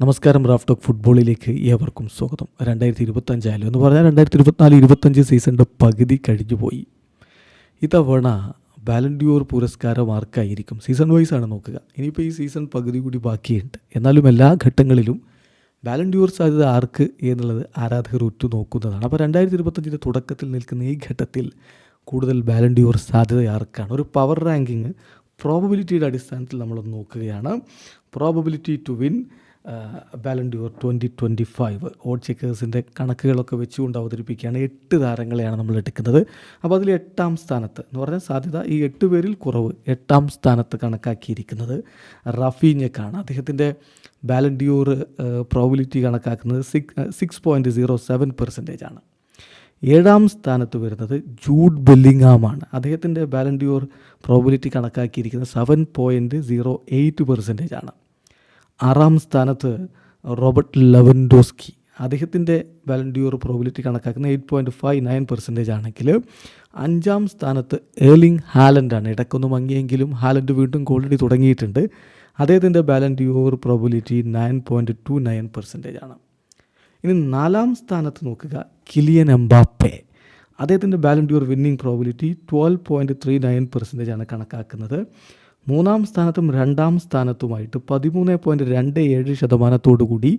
നമസ്കാരം Raf talk ഫുട്ബോളിലേക്ക് ഏവർക്കും സ്വാഗതം. രണ്ടായിരത്തി ഇരുപത്തഞ്ചായാലും എന്ന് പറഞ്ഞാൽ രണ്ടായിരത്തി ഇരുപത്തിനാല് ഇരുപത്തഞ്ച് സീസണിന്റെ പകുതി കഴിഞ്ഞു പോയി. ഇത്തവണ വാലൻഡിയോർ പുരസ്കാരം ആർക്കായിരിക്കും? സീസൺ വൈസ് ആണ് നോക്കുക. ഇനിയിപ്പോൾ ഈ സീസൺ പകുതി കൂടി ബാക്കിയുണ്ട്. എന്നാലും എല്ലാ ഘട്ടങ്ങളിലും വാലൻഡിയോർ സാധ്യത ആർക്ക് എന്നുള്ളത് ആരാധകർ ഉറ്റു നോക്കുന്നതാണ് അപ്പോൾ രണ്ടായിരത്തി ഇരുപത്തഞ്ചിന്റെ തുടക്കത്തിൽ നിൽക്കുന്ന ഈ ഘട്ടത്തിൽ കൂടുതൽ വാലൻഡിയോർ സാധ്യത ആർക്കാണ്? ഒരു പവർ റാങ്കിങ് പ്രോബബിലിറ്റിയുടെ അടിസ്ഥാനത്തിൽ നമ്മളൊന്ന് നോക്കുകയാണ്. Probability to win Ballon d'Or twenty twenty five odd ചെക്കേഴ്സിന്റെ കണക്കുകളൊക്കെ വെച്ചുകൊണ്ട് അവതരിപ്പിക്കുകയാണ്. എട്ട് താരങ്ങളെയാണ് നമ്മൾ എടുക്കുന്നത്. അപ്പോൾ അതിൽ എട്ടാം സ്ഥാനത്ത് എന്ന് പറഞ്ഞാൽ സാധ്യത ഈ എട്ട് പേരിൽ കുറവ് എട്ടാം സ്ഥാനത്ത് കണക്കാക്കിയിരിക്കുന്നത് റഫീഞ്ഞക്കാണ്. അദ്ദേഹത്തിന്റെ ബാലൻഡ്യൂർ പ്രോബിലിറ്റി കണക്കാക്കുന്നത് six six point zero seven percentage ആണ്. ഏഴാം സ്ഥാനത്ത് വരുന്നത് ജൂഡ് ബെല്ലിങ്ങാമാണ് അദ്ദേഹത്തിന്റെ Ballon d'Or probability കണക്കാക്കിയിരിക്കുന്നത് seven point zero eight percentage ആണ്. ആറാം സ്ഥാനത്ത് റോബർട്ട് ലവൻഡോസ്കി. അദ്ദേഹത്തിന്റെ വാലൻഡിയോർ പ്രോബിലിറ്റി കണക്കാക്കുന്ന eight point five nine percentage ആണെങ്കിൽ അഞ്ചാം സ്ഥാനത്ത് ഏർലിംഗ് ഹാലൻഡാണ് ഇടയ്ക്കൊന്ന് മങ്ങിയെങ്കിലും ഹാലൻഡ് വീണ്ടും ഗോൾഡി തുടങ്ങിയിട്ടുണ്ട്. അദ്ദേഹത്തിന്റെ Ballon d'Or probability nine point two nine percentage ആണ്. ഇനി നാലാം സ്ഥാനത്ത് നോക്കുക. Kylian Mbappe. അദ്ദേഹത്തിന്റെ Ballon d'Or winning probability twelve point three nine percentage ആണ് കണക്കാക്കുന്നത്. മൂന്നാം സ്ഥാനത്തും രണ്ടാം സ്ഥാനത്തുമായിട്ട് പതിമൂന്ന് പോയിന്റ് രണ്ട് ഏഴ് ശതമാനത്തോടുകൂടി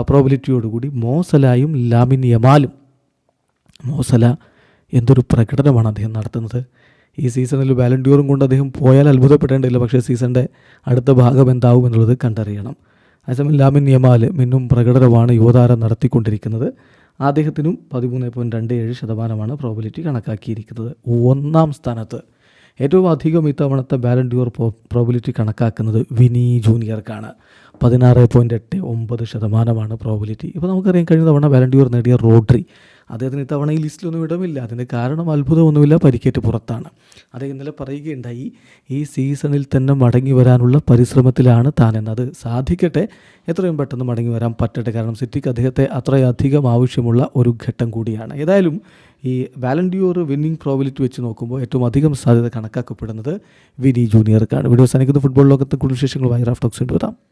പ്രോബിലിറ്റിയോടുകൂടി മോസലായും ലാമിൻ യമാലും മോസല എന്തൊരു പ്രകടനമാണ് അദ്ദേഹം നടത്തുന്നത്. ഈ സീസണിൽ വാലണ്ടിയോറും കൊണ്ട് അദ്ദേഹം പോയാൽ അത്ഭുതപ്പെടേണ്ടില്ല പക്ഷേ സീസണിന്റെ അടുത്ത ഭാഗം എന്താവും എന്നുള്ളത് കണ്ടറിയണം. അതേസമയം ലാമിൻ യമാൽ മിന്നും പ്രകടനമാണ് യുവതാരം നടത്തിക്കൊണ്ടിരിക്കുന്നത്. അദ്ദേഹത്തിനും പതിമൂന്ന് പോയിന്റ് രണ്ട് ഏഴ് ശതമാനമാണ് പ്രോബിലിറ്റി കണക്കാക്കിയിരിക്കുന്നത്. ഒന്നാം സ്ഥാനത്ത് ഏറ്റവും അധികം ഇത്തവണത്തെ ബാലൻഡ്യൂർ പ്രോബിലിറ്റി കണക്കാക്കുന്നത് വിനി ജൂനിയർക്കാണ് പതിനാറ് പോയിന്റ് എട്ട് ഒമ്പത് ശതമാനമാണ് പ്രോബിലിറ്റി ഇപ്പോൾ നമുക്കറിയാം കഴിഞ്ഞ തവണ ബാലൻഡ്യൂർ നേടിയ റോഡ്രി അദ്ദേഹത്തിന് ഇത്തവണ ഈ ലിസ്റ്റിലൊന്നും ഇടമില്ല. അതിന്റെ കാരണം അത്ഭുതമൊന്നുമില്ല. പരിക്കേറ്റ് പുറത്താണ്. അദ്ദേഹം ഇന്നലെ പറയുകയുണ്ടായി ഈ സീസണിൽ തന്നെ മടങ്ങി വരാനുള്ള പരിശ്രമത്തിലാണ് താനെന്ന് അത് സാധിക്കട്ടെ എത്രയും പെട്ടെന്ന് മടങ്ങി വരാൻ പറ്റട്ടെ. കാരണം സിറ്റിക്ക് അദ്ദേഹത്തെ അത്രയധികം ആവശ്യമുള്ള ഒരു ഘട്ടം കൂടിയാണ്. ഏതായാലും ഈ വാലണ്ടിയോർ വിന്നിംഗ് പ്രോബിലിറ്റി വെച്ച് നോക്കുമ്പോൾ ഏറ്റവും അധികം സാധ്യത കണക്കാക്കപ്പെടുന്നത് വിനി ജൂനിയർക്കാണ്. വീഡിയോ സാധിക്കുന്ന ഫുട്ബോൾ ലോകത്തെ കൂടുതൽ വിശേഷങ്ങളുമായി റാഫ്റ്റോക്സ് വരാം.